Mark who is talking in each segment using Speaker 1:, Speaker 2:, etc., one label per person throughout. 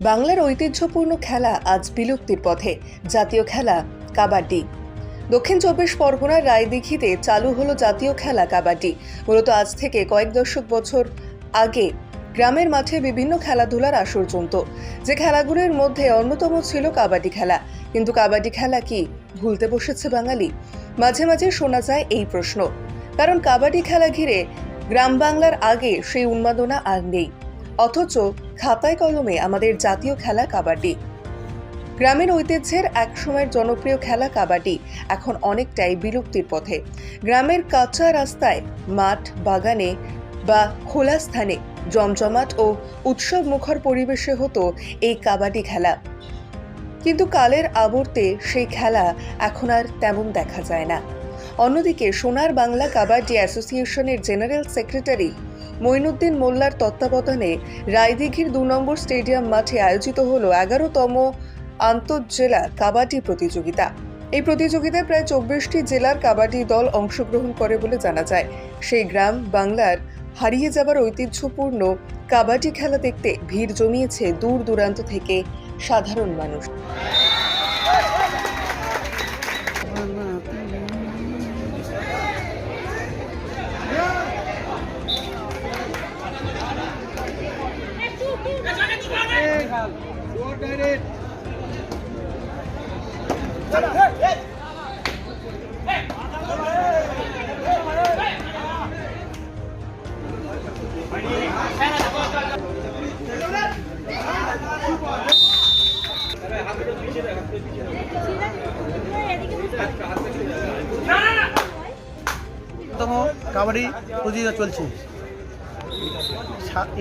Speaker 1: বাংলার ঐতিহ্যপূর্ণ খেলা আজ বিলুপ্তির পথে। জাতীয় খেলা কাবাডি। দক্ষিণ চব্বিশ পরগনার রায়দিঘিতে চালু হলো জাতীয় খেলা কাবাডি। মূলত আজ থেকে কয়েক দশক বছর আগে গ্রামের মাঠে বিভিন্ন খেলাধুলার আসর জমত যে খেলাগুলির মধ্যে অন্যতম ছিল কাবাডি খেলা। কিন্তু কাবাডি খেলা কি ভুলতে বসেছে বাঙালি? মাঝে মাঝে শোনা যায় এই প্রশ্ন। কারণ কাবাডি খেলা ঘিরে গ্রাম বাংলার আগে সেই উন্মাদনা আর নেই। অথচ খাতায় কলমে আমাদের জাতীয় খেলা কাবাডি। গ্রামের ঐতিহ্যের এক সময়ের জনপ্রিয় খেলা কাবাডি এখন অনেকটাই বিলুপ্তির পথে। গ্রামের কাঁচা রাস্তায়, মাঠ, বাগানে বা খোলা স্থানে জমজমাট ও উৎসব মুখর পরিবেশে হতো এই কাবাডি খেলা। কিন্তু কালের আবর্তে সেই খেলা এখন আর তেমন দেখা যায় না। অন্যদিকে সোনার বাংলা কাবাডি অ্যাসোসিয়েশনের জেনারেল সেক্রেটারি মঈনুদ্দিন মোল্লার তত্ত্বাবধানে রায়দিঘির দু নম্বর স্টেডিয়াম মাঠে আয়োজিত হল এগারোতম আন্তঃজেলা কাবাডি প্রতিযোগিতা। এই প্রতিযোগিতায় প্রায় চব্বিশটি জেলার কাবাডি দল অংশগ্রহণ করে বলে জানা যায়। সেই গ্রাম বাংলার হারিয়ে যাবার ঐতিহ্যপূর্ণ কাবাডি খেলা দেখতে ভিড় জমিয়েছে দূর দূরান্ত থেকে সাধারণ মানুষ।
Speaker 2: কাবাডি প্রতিযোগিতা চলছে।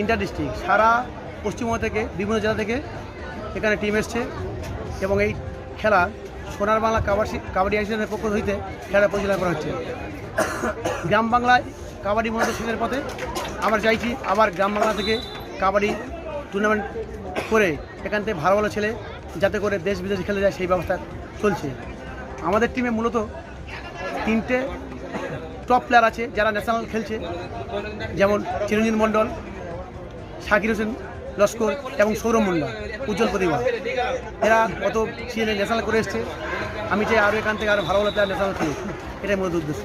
Speaker 2: ইন্টার ডিস্ট্রিক্ট, সারা পশ্চিমবঙ্গ থেকে, বিভিন্ন জেলা থেকে এখানে টিম এসছে এবং এই খেলা সোনার বাংলা কাবাডি কাবাডি অ্যাসোসিয়েশনের পক্ষ হইতে খেলা পরিচালনা করা হচ্ছে। গ্রাম বাংলায় কাবাডি শেষের পথে আমরা চাইছি আবার গ্রাম বাংলা থেকে কাবাডি টুর্নামেন্ট করে এখান থেকে ভালো ভালো ছেলে যাতে করে দেশ বিদেশে খেলে যায় সেই ব্যবস্থা চলছে। আমাদের টিমে মূলত তিনটে টপ প্লেয়ার আছে যারা ন্যাশনাল খেলছে, যেমন চিরঞ্জিত মণ্ডল, শাকির হোসেন লস্কর এবং সৌরভ মণ্ডল উজ্জ্বল প্রতিভা এরা কত সিজনে ন্যাশনাল করে এসছে। আমি চাই আরও এখান থেকে আরও ভালো ভালো প্লেয়ার ন্যাশনাল খেলুক এটাই মূলত উদ্দেশ্য।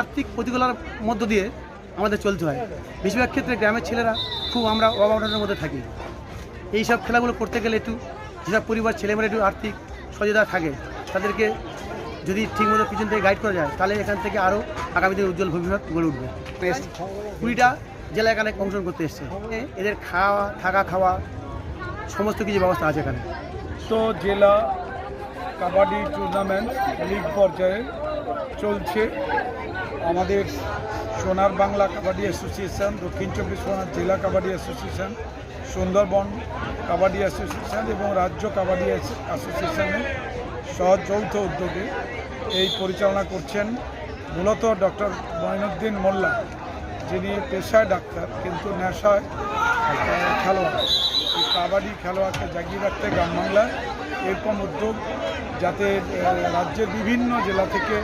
Speaker 2: আর্থিক প্রতিকূলার মধ্য দিয়ে আমাদের চলতে হয়। বেশিরভাগ ক্ষেত্রে গ্রামের ছেলেরা খুব আমরা অভাবনের মধ্যে থাকি। এই সব খেলাগুলো করতে গেলে একটু যেসব পরিবার ছেলেমেয়েরা একটু আর্থিক সচেতনা থাকে তাদেরকে যদি ঠিকমতো পিছন থেকে গাইড করা যায় তাহলে এখান থেকে আরও আগামী দিনে উজ্জ্বল ভবিষ্যৎ গড়ে উঠবে। কুড়িটা জেলা এখানে অংশগ্রহণ করতে এসছে। এদের খাওয়া, থাকা খাওয়া, সমস্ত কিছু ব্যবস্থা আছে এখানে।
Speaker 3: তো জেলা কাবাডি টুর্নামেন্ট লিগ পর্যায়ে চলছে। আমাদের সোনার বাংলা কাবাডি অ্যাসোসিয়েশন দক্ষিণ চব্বিশ পরগনা জেলা কাবাডি অ্যাসোসিয়েশন সুন্দরবন কাবাডি অ্যাসোসিয়েশন এবং রাজ্য কাবাডি অ্যাস- অ্যাসোসিয়েশনের সহ যৌথ উদ্যোগে এই পরিচালনা করছেন মূলত ডক্টর মঈনুদ্দিন মোল্লা। যিনি পেশায় ডাক্তার, কিন্তু নেশায় খেলোয়াড়। এই কাবাডি খেলোয়াড়কে জাগিয়ে রাখতে গ্রাম বাংলায় এরকম উদ্যোগ যাতে রাজ্যের বিভিন্ন জেলা থেকে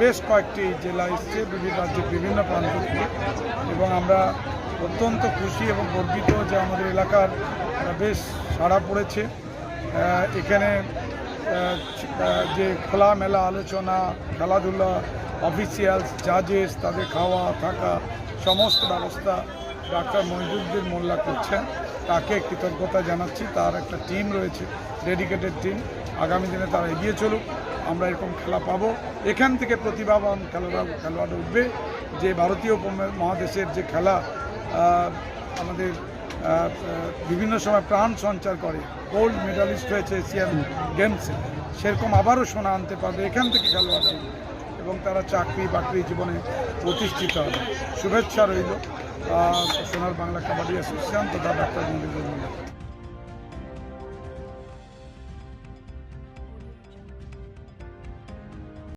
Speaker 3: বেশ কয়েকটি জেলা এসছে, বিভিন্ন রাজ্যের বিভিন্ন প্রান্ত থেকে। এবং আমরা অত্যন্ত খুশি এবং গর্বিত যে আমাদের এলাকার বেশ সাড়া পড়েছে। এখানে যে খোলামেলা আলোচনা, খেলাধুলা অফিসিয়ালস জাজেস তাদের খাওয়া, থাকা, সমস্ত ব্যবস্থা ডাক্তার মহিদুদ্দিন মোল্লা করছেন। তাকে কৃতজ্ঞতা জানাচ্ছি। তার একটা টিম রয়েছে ডেডিকেটেড টিম আগামী দিনে তারা এগিয়ে চলুক। আমরা এরকম খেলা পাবো। এখান থেকে প্রতিভাবান খেলোয়াড় খেলোয়াড় উঠবে। যে ভারতীয় মহাদেশের যে খেলা আমাদের বিভিন্ন সময় প্রাণ সঞ্চার করে গোল্ড মেডালিস্ট হয়েছে এশিয়ান গেমসে সেরকম আবারও সোনা আনতে পারবে। এখান থেকে খেলোয়াড়। এবং তারা চাকরি বাকরি জীবনে প্রতিষ্ঠিত হবে। শুভেচ্ছা রইল সোনার বাংলা কাবাডি অ্যাসোসিয়েশন তথা ডাক্তার মন্দির